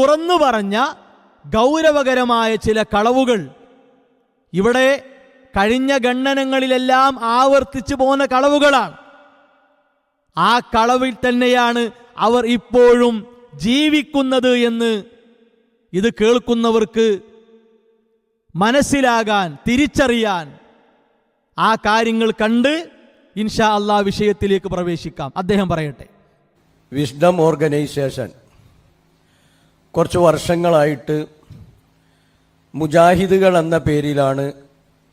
തുറന്നു പറഞ്ഞ ഗൗരവകരമായ ചില കളവുകൾ. ഇവിടെ കഴിഞ്ഞ ഗണ്ണനങ്ങളിലെല്ലാം ആവർത്തിച്ചു പോന്ന കളവുകളാണ്. ആ കളവിൽ തന്നെയാണ് അവർ ഇപ്പോഴും ജീവിക്കുന്നത് എന്ന് ഇത് കേൾക്കുന്നവർക്ക് മനസ്സിലാകാൻ തിരിച്ചറിയാൻ ആ കാര്യങ്ങൾ കണ്ട് ഇൻഷാ അള്ളാ വിഷയത്തിലേക്ക് പ്രവേശിക്കാം. അദ്ദേഹം പറയട്ടെ. വിസ്ഡം ഓർഗനൈസേഷൻ കുറച്ച് വർഷങ്ങളായിട്ട് മുജാഹിദുകൾ എന്ന പേരിലാണ്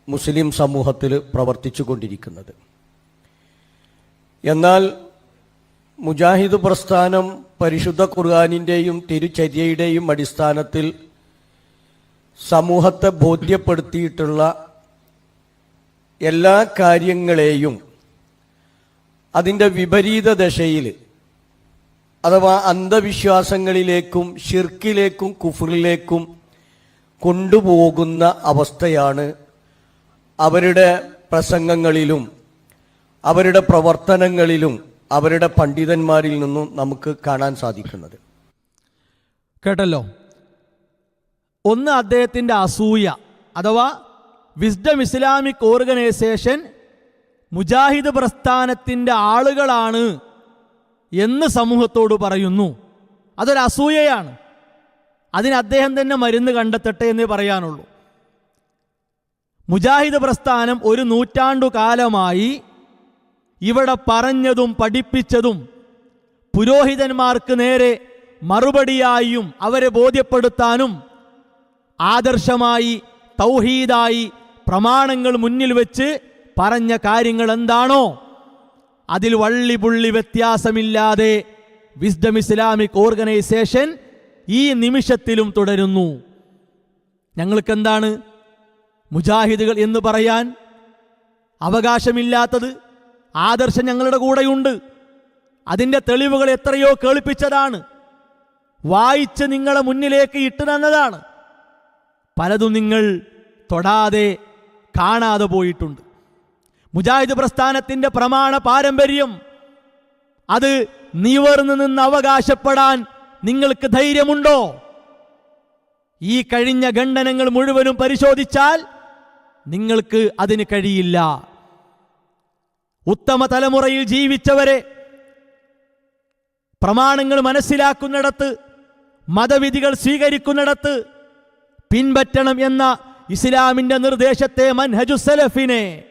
മുസ്ലിം സമൂഹത്തിൽ പ്രവർത്തിച്ചു കൊണ്ടിരിക്കുന്നത് എന്നാൽ മുജാഹിദ് പ്രസ്ഥാനം പരിശുദ്ധ ഖുർആാനിന്റെയും തിരുചര്യയുടെയും അടിസ്ഥാനത്തിൽ സമൂഹത്തെ ബോധ്യപ്പെടുത്തിയിട്ടുള്ള എല്ലാ കാര്യങ്ങളെയും അതിന്റെ വിപരീത ദശയിൽ അഥവാ അന്ധവിശ്വാസങ്ങളിലേക്കും ഷിർക്കിലേക്കും കുഫറിലേക്കും കൊണ്ടുപോകുന്ന അവസ്ഥയാണ് അവരുടെ പ്രസംഗങ്ങളിലും അവരുടെ പ്രവർത്തനങ്ങളിലും അവരുടെ പണ്ഡിതന്മാരിൽ നിന്നും നമുക്ക് കാണാൻ സാധിക്കുന്നത്. കേട്ടല്ലോ? ഒന്ന് അദ്ദേഹത്തിന്റെ അസൂയ അഥവാ വിസ്ഡം ഇസ്ലാമിക് ഓർഗനൈസേഷൻ മുജാഹിദ് പ്രസ്ഥാനത്തിന്റെ ആളുകളാണ് എന്ന് സമൂഹത്തോട് പറയുന്നു. അതൊരു അസൂയയാണ്. അതിന് അദ്ദേഹം തന്നെ മരുന്ന് കണ്ടെത്തട്ടെ എന്നേ പറയാനുള്ളൂ. മുജാഹിദ് പ്രസ്ഥാനം ഒരു നൂറ്റാണ്ടു കാലമായി ഇവിടെ പറഞ്ഞതും പഠിപ്പിച്ചതും പുരോഹിതന്മാർക്ക് നേരെ മറുപടിയായും അവരെ ബോധ്യപ്പെടുത്താനും ആദർശമായി തൗഹീദായി പ്രമാണങ്ങൾ മുന്നിൽ വെച്ച് പറഞ്ഞ കാര്യങ്ങൾ എന്താണോ അതിൽ വള്ളി പുള്ളി വ്യത്യാസമില്ലാതെ വിസ്ഡം ഇസ്ലാമിക് ഓർഗനൈസേഷൻ ഈ നിമിഷത്തിലും തുടരുന്നു. ഞങ്ങൾക്ക് എന്താണ് മുജാഹിദുകൾ എന്ന് പറയാൻ അവകാശമില്ലാത്തത്? ആദർശം ഞങ്ങളുടെ കൂടെയുണ്ട്. അതിന്റെ തെളിവുകൾ എത്രയോ കേൾപ്പിച്ചതാണ്. വായിച്ച് നിങ്ങളെ മുന്നിലേക്ക് ഇട്ടു തന്നതാണ്. പലതും നിങ്ങൾ തൊടാതെ കാണാതെ പോയിട്ടുണ്ട്. മുജാഹിദ് പ്രസ്ഥാനത്തിന്റെ പ്രമാണ പാരമ്പര്യം. അത് നിവർന്നു നിന്ന് അവകാശപ്പെടാൻ നിങ്ങൾക്ക് ധൈര്യമുണ്ടോ? ഈ കഴിഞ്ഞ ഖണ്ഡനങ്ങൾ മുഴുവനും പരിശോധിച്ചാൽ നിങ്ങൾക്ക് അതിന് കഴിയില്ല. ഉത്തമ തലമുറയിൽ ജീവിച്ചവരെ പ്രമാണങ്ങൾ മനസ്സിലാക്കുന്നിടത്ത് മതവിധികൾ സ്വീകരിക്കുന്നിടത്ത് പിൻപറ്റണം എന്ന ഇസ്ലാമിന്റെ നിർദ്ദേശത്തെ മൻഹജു സലഫിനെ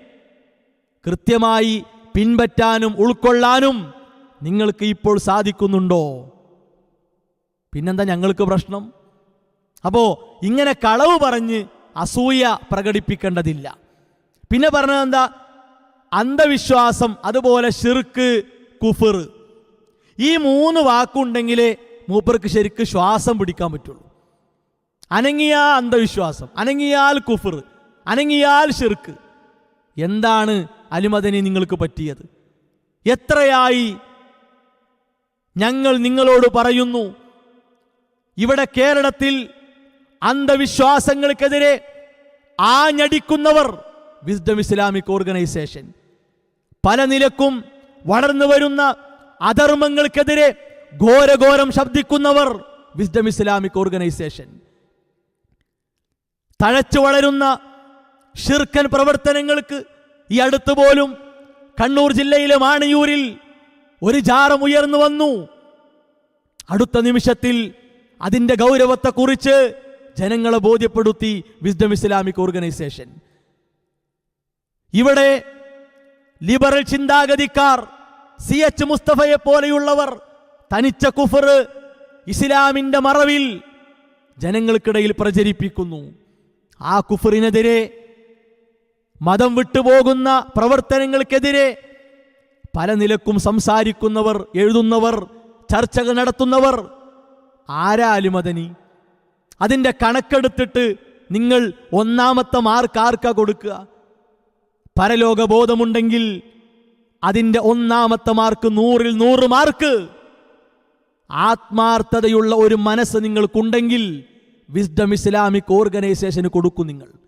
കൃത്യമായി പിൻപറ്റാനും ഉൾക്കൊള്ളാനും നിങ്ങൾക്ക് ഇപ്പോൾ സാധിക്കുന്നുണ്ടോ? പിന്നെന്താ ഞങ്ങൾക്ക് പ്രശ്നം? അപ്പോ ഇങ്ങനെ കളവ് പറഞ്ഞ് അസൂയ പ്രകടിപ്പിക്കേണ്ടതില്ല. പിന്നെ പറഞ്ഞത് എന്താ? അന്ധവിശ്വാസം അതുപോലെ ഷിർക്ക് കുഫർ ഈ മൂന്ന് വാക്കുണ്ടെങ്കിലേ മൂപ്പർക്ക് ശരിക്ക് ശ്വാസം പിടിക്കാൻ പറ്റുള്ളൂ. അനങ്ങിയാൽ അന്ധവിശ്വാസം അനങ്ങിയാൽ കുഫർ അനങ്ങിയാൽ ഷിർക്ക് എന്താണ് അലിമദനി നിങ്ങൾക്ക് പറ്റിയത്. എത്രയായി ഞങ്ങൾ നിങ്ങളോട് പറയുന്നു ഇവിടെ കേരളത്തിൽ അന്ധവിശ്വാസങ്ങൾക്കെതിരെ ആഞ്ഞടിക്കുന്നവർ വിസ്ഡം ഇസ്ലാമിക് ഓർഗനൈസേഷൻ പല നിലക്കും വളർന്നു വരുന്ന അധർമ്മങ്ങൾക്കെതിരെ ഘോരഘോരം ശബ്ദിക്കുന്നവർ വിസ്ഡം ഇസ്ലാമിക് ഓർഗനൈസേഷൻ തഴച്ചു വളരുന്ന ഷിർക്കൻ പ്രവർത്തനങ്ങൾക്ക് ഈ അടുത്ത് പോലും കണ്ണൂർ ജില്ലയിലെ മാണിയൂരിൽ ഒരു ജാറം ഉയർന്നു വന്നു. അടുത്ത നിമിഷത്തിൽ അതിന്റെ ഗൗരവത്തെക്കുറിച്ച് ജനങ്ങളെ ബോധ്യപ്പെടുത്തി വിസ്ഡം ഇസ്ലാമിക് ഓർഗനൈസേഷൻ. ഇവിടെ ലിബറൽ ചിന്താഗതിക്കാർ സി എച്ച് മുസ്തഫയെ പോലെയുള്ളവർ തനിച്ച കുഫർ ഇസ്ലാമിന്റെ മറവിൽ ജനങ്ങൾക്കിടയിൽ പ്രചരിപ്പിക്കുന്നു. ആ കുഫറിനെതിരെ മതം വിട്ടുപോകുന്ന പ്രവർത്തനങ്ങൾക്കെതിരെ പല നിലക്കും സംസാരിക്കുന്നവർ എഴുതുന്നവർ ചർച്ചകൾ നടത്തുന്നവർ ആരാലും മദനി അതിന്റെ കണക്കെടുത്തിട്ട് നിങ്ങൾ ഒന്നാമത്തെ മാർക്ക് ആർക്കാ കൊടുക്കുക? പരലോകബോധമുണ്ടെങ്കിൽ അതിന്റെ ഒന്നാമത്തെ മാർക്ക് നൂറിൽ നൂറ് മാർക്ക്. ആത്മാർത്ഥതയുള്ള ഒരു മനസ്സ് നിങ്ങൾക്കുണ്ടെങ്കിൽ വിസ്ഡം ഇസ്ലാമിക് ഓർഗനൈസേഷന് കൊടുക്കും നിങ്ങൾ.